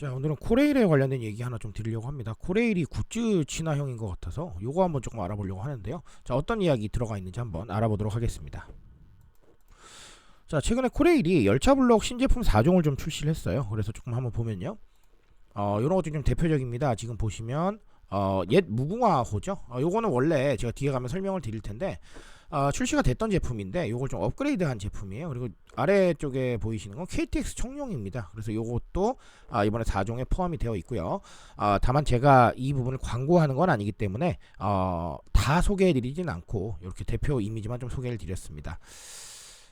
자 오늘은 코레일에 관련된 얘기 하나 좀 드리려고 합니다. 코레일이 굿즈 친화형인 것 같아서 요거 한번 조금 알아보려고 하는데요. 자 어떤 이야기 들어가 있는지 한번 알아보도록 하겠습니다. 자 최근에 코레일이 열차 블록 신제품 4종을 좀 출시를 했어요. 그래서 조금 한번 보면요. 어 요런 것들이 좀 대표적입니다. 지금 보시면 어, 옛 무궁화호죠. 어, 요거는 원래 제가 뒤에 가면 설명을 드릴 텐데 어, 출시가 됐던 제품인데 요걸 좀 업그레이드한 제품이에요. 그리고 아래쪽에 보이시는 건 KTX 청룡입니다. 그래서 요것도 아, 이번에 4종에 포함이 되어 있고요. 아, 다만 제가 이 부분을 광고하는 건 아니기 때문에 어, 다 소개해드리진 않고 이렇게 대표 이미지만 좀 소개를 드렸습니다.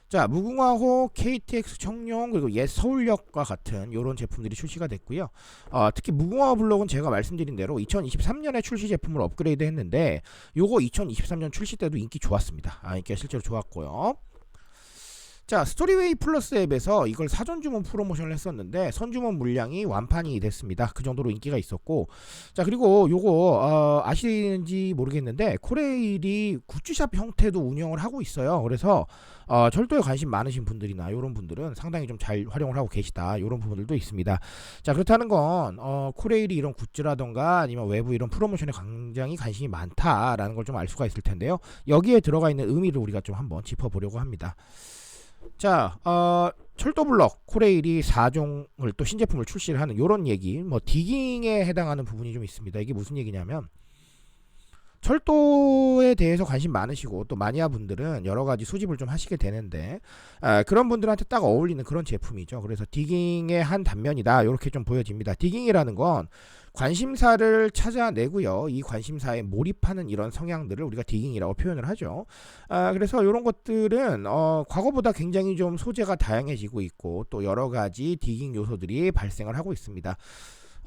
자, 무궁화호, KTX 청룡 그리고 옛 서울역과 같은 이런 제품들이 출시가 됐고요. 어, 특히 무궁화 블록은 제가 말씀드린 대로 2023년에 출시 제품을 업그레이드 했는데 요거 2023년 출시 때도 인기 좋았습니다. 아, 인기가 실제로 좋았고요. 자, 스토리웨이 플러스 앱에서 이걸 사전 주문 프로모션을 했었는데 선주문 물량이 완판이 됐습니다. 그 정도로 인기가 있었고, 자 그리고 요거 어, 아시는지 모르겠는데 코레일이 굿즈샵 형태도 운영을 하고 있어요. 그래서 어, 철도에 관심 많으신 분들이나 이런 분들은 상당히 좀 잘 활용을 하고 계시다. 이런 부분들도 있습니다. 자 그렇다는 건 어, 코레일이 이런 굿즈라던가 아니면 외부 이런 프로모션에 굉장히 관심이 많다라는 걸 좀 알 수가 있을 텐데요. 여기에 들어가 있는 의미를 우리가 좀 한번 짚어보려고 합니다. 자, 어, 철도블럭 코레일이 4종을 또 신제품을 출시를 하는 이런 얘기, 뭐 디깅에 해당하는 부분이 좀 있습니다. 이게 무슨 얘기냐면 철도에 대해서 관심 많으시고 또 마니아 분들은 여러 가지 수집을 좀 하시게 되는데 아, 그런 분들한테 딱 어울리는 그런 제품이죠. 그래서 디깅의 한 단면이다 이렇게 좀 보여집니다. 디깅이라는 건 관심사를 찾아내고요. 이 관심사에 몰입하는 이런 성향들을 우리가 디깅이라고 표현을 하죠. 아, 그래서 이런 것들은 어, 과거보다 굉장히 좀 소재가 다양해지고 있고 또 여러 가지 디깅 요소들이 발생을 하고 있습니다.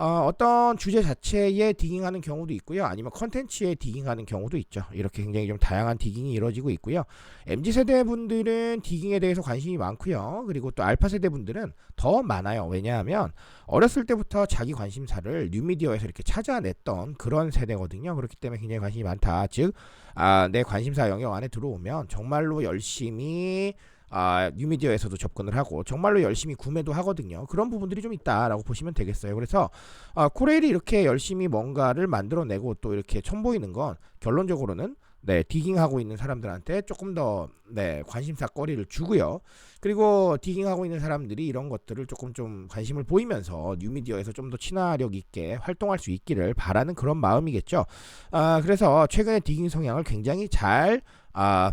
어, 어떤 주제 자체에 디깅하는 경우도 있고요. 아니면 컨텐츠에 디깅하는 경우도 있죠. 이렇게 굉장히 좀 다양한 디깅이 이루어지고 있고요. MZ 세대 분들은 디깅에 대해서 관심이 많고요. 그리고 또 알파 세대 분들은 더 많아요. 왜냐하면 어렸을 때부터 자기 관심사를 뉴미디어에서 이렇게 찾아냈던 그런 세대거든요. 그렇기 때문에 굉장히 관심이 많다. 즉, 아, 내 관심사 영역 안에 들어오면 정말로 열심히 아, 뉴미디어에서도 접근을 하고 정말로 열심히 구매도 하거든요. 그런 부분들이 좀 있다라고 보시면 되겠어요. 그래서 아, 코레일이 이렇게 열심히 뭔가를 만들어내고 또 이렇게 선보이는 건 결론적으로는 네, 디깅하고 있는 사람들한테 조금 더 네, 관심사 거리를 주고요. 그리고 디깅하고 있는 사람들이 이런 것들을 조금 좀 관심을 보이면서 뉴미디어에서 좀 더 친화력 있게 활동할 수 있기를 바라는 그런 마음이겠죠. 아, 그래서 최근에 디깅 성향을 굉장히 잘 아,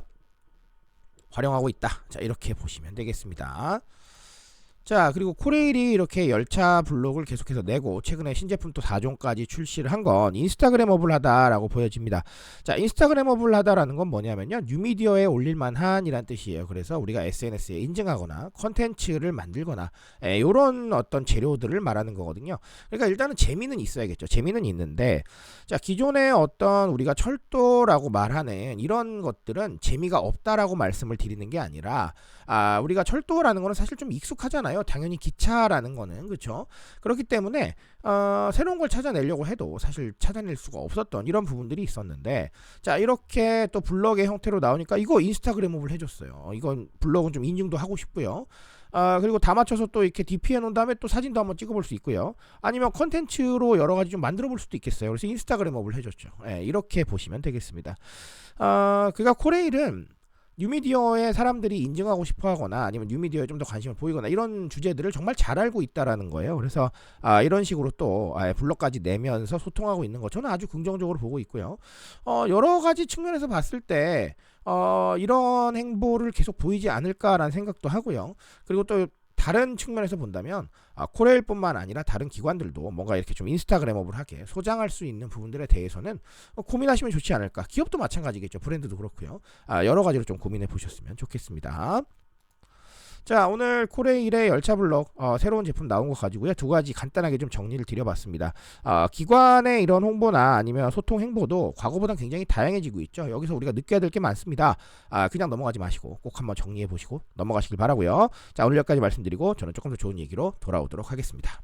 활용하고 있다. 자, 이렇게 보시면 되겠습니다. 자, 그리고 코레일이 이렇게 열차 블록을 계속해서 내고 최근에 신제품 또 4종까지 출시를 한 건 인스타그램업을 하다라고 보여집니다. 자, 인스타그램업을 하다라는 건 뭐냐면요. 뉴미디어에 올릴 만한이란 뜻이에요. 그래서 우리가 SNS에 인증하거나 컨텐츠를 만들거나 에, 요런 어떤 재료들을 말하는 거거든요. 그러니까 일단은 재미는 있어야겠죠. 재미는 있는데 자, 기존에 어떤 우리가 철도라고 말하는 이런 것들은 재미가 없다라고 말씀을 드리는 게 아니라 아, 우리가 철도라는 거는 사실 좀 익숙하잖아요. 당연히 기차라는 거는 그렇죠. 그렇기 때문에 어, 새로운 걸 찾아내려고 해도 사실 찾아낼 수가 없었던 이런 부분들이 있었는데 자 이렇게 또 블럭의 형태로 나오니까 이거 인스타그램업을 해줬어요. 이건 블럭은 좀 인증도 하고 싶고요. 아 그리고 다 맞춰서 또 이렇게 DP 해 놓은 다음에 또 사진도 한번 찍어볼 수 있고요. 아니면 컨텐츠로 여러 가지 좀 만들어 볼 수도 있겠어요. 그래서 인스타그램업을 해줬죠. 예, 이렇게 보시면 되겠습니다. 아 그가 코레일은 뉴미디어에 사람들이 인증하고 싶어 하거나 아니면 뉴미디어에 좀 더 관심을 보이거나 이런 주제들을 정말 잘 알고 있다라는 거예요. 그래서 아, 이런 식으로 또 아, 블럭까지 내면서 소통하고 있는 거 저는 아주 긍정적으로 보고 있고요. 어, 여러 가지 측면에서 봤을 때 어, 이런 행보를 계속 보이지 않을까라는 생각도 하고요. 그리고 또 다른 측면에서 본다면 아, 코레일뿐만 아니라 다른 기관들도 뭔가 이렇게 좀 인스타그램업을 하게 소장할 수 있는 부분들에 대해서는 어, 고민하시면 좋지 않을까. 기업도 마찬가지겠죠. 브랜드도 그렇고요. 아, 여러 가지로 좀 고민해 보셨으면 좋겠습니다. 자 오늘 코레일의 열차 블럭 어, 새로운 제품 나온 거 가지고요. 두 가지 간단하게 좀 정리를 드려봤습니다. 어, 기관의 이런 홍보나 아니면 소통 행보도 과거보다 굉장히 다양해지고 있죠. 여기서 우리가 느껴야 될 게 많습니다. 아, 그냥 넘어가지 마시고 꼭 한번 정리해 보시고 넘어가시길 바라고요. 자 오늘 여기까지 말씀드리고 저는 조금 더 좋은 얘기로 돌아오도록 하겠습니다